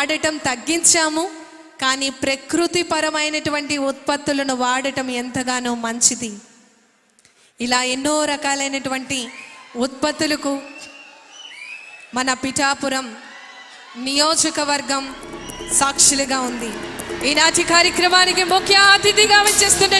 వాడటం తగ్గించాము కానీ ప్రకృతి పరమైనటువంటి ఉత్పత్తులను వాడటం ఎంతగానో మంచిది. ఇలా ఎన్నో రకాలైనటువంటి ఉత్పత్తులకు మన పిఠాపురం నియోజకవర్గం సాక్షులుగా ఉంది. ఈనాటి కార్యక్రమానికి ముఖ్య అతిథిగా వచ్చేస్తున్న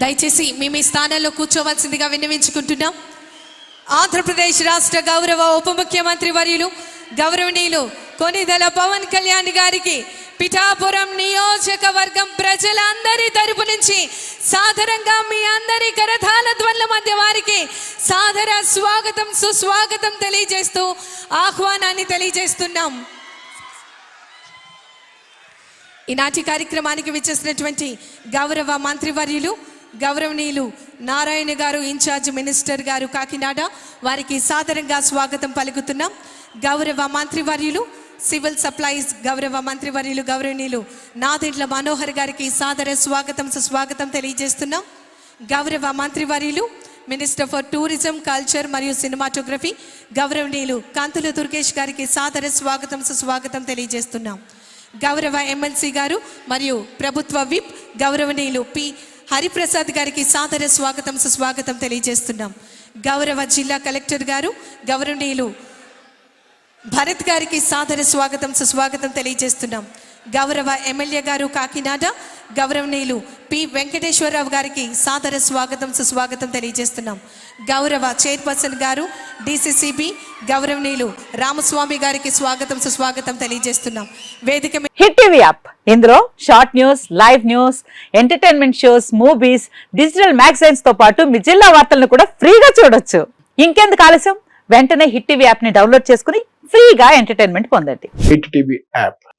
దయచేసి మీ మీ స్థానాల్లో కూర్చోవలసిందిగా విన్నవించుకుంటున్నాం. ఆంధ్రప్రదేశ్ రాష్ట్ర గౌరవ ఉప ముఖ్యమంత్రి వర్యులు గౌరవనీయులు కొనిదల పవన్ కళ్యాణ్ గారికి పిఠాపురం నియోజకవర్గం ప్రజలందరి తరపు నుంచి సాధారణంగా మీ అందరి కరధాల ధ్వనుల మధ్య వారికి సాదర స్వాగతం సుస్వాగతం తెలియజేస్తూ ఆహ్వానాన్ని తెలియజేస్తున్నాం. ఈనాటి కార్యక్రమానికి విచ్చేసినటువంటి గౌరవ మంత్రివర్యులు గౌరవనీయులు నారాయణ గారు ఇన్ఛార్జ్ మినిస్టర్ గారు కాకినాడ వారికి సాదరంగా స్వాగతం పలుకుతున్నాం. గౌరవ మంత్రివర్యులు సివిల్ సప్లైస్ గౌరవ మంత్రివర్యులు గౌరవనీయులు నాదిండ్ల మనోహర్ గారికి సాదర స్వాగతం సుస్వాగతం తెలియజేస్తున్నాం. గౌరవ మంత్రివర్యులు మినిస్టర్ ఫర్ టూరిజం కల్చర్ మరియు సినిమాటోగ్రఫీ గౌరవనీయులు కాంతుల దుర్గేష్ గారికి సాదర స్వాగతం సుస్వాగతం తెలియజేస్తున్నాం. గౌరవ ఎమ్మెల్సీ గారు మరియు ప్రభుత్వ విప్ గౌరవనీయులు పి. హరిప్రసాద్ గారికి సాదర స్వాగతం సుస్వాగతం తెలియజేస్తున్నాం. గౌరవ జిల్లా కలెక్టర్ గారు గౌరవనీయులు భరత్ గారికి సాదర స్వాగతం సుస్వాగతం తెలియజేస్తున్నాం. గౌరవ ఎమ్మెల్యే గారు కాకినాడ గౌరవనీయులు పి. వెంకటేశ్వరరావు గారికి సాదర స్వాగతం సుస్వాగతం తెలియజేస్తున్నాం. గౌరవ చైర్పర్సన్ గారు డిసిసిబి గౌరవనీయులు రామస్వామి గారికి స్వాగతం సుస్వాగతం తెలియజేస్తున్నాం. వేదిక మీద హిట్ టీవీ యాప్. ఇందులో short news live news entertainment shows movies digital మ్యాగజైన్స్తో పాటు మీ జిల్లా వార్తలను కూడా ఫ్రీగా చూడొచ్చు. ఇంకెందుకు ఆలస్యం? వెంటనే హిట్ టీవీ యాప్ని డౌన్లోడ్ చేసుకుని ఫ్రీగా ఎంటర్టైన్మెంట్ పొందండి. Hit TV app.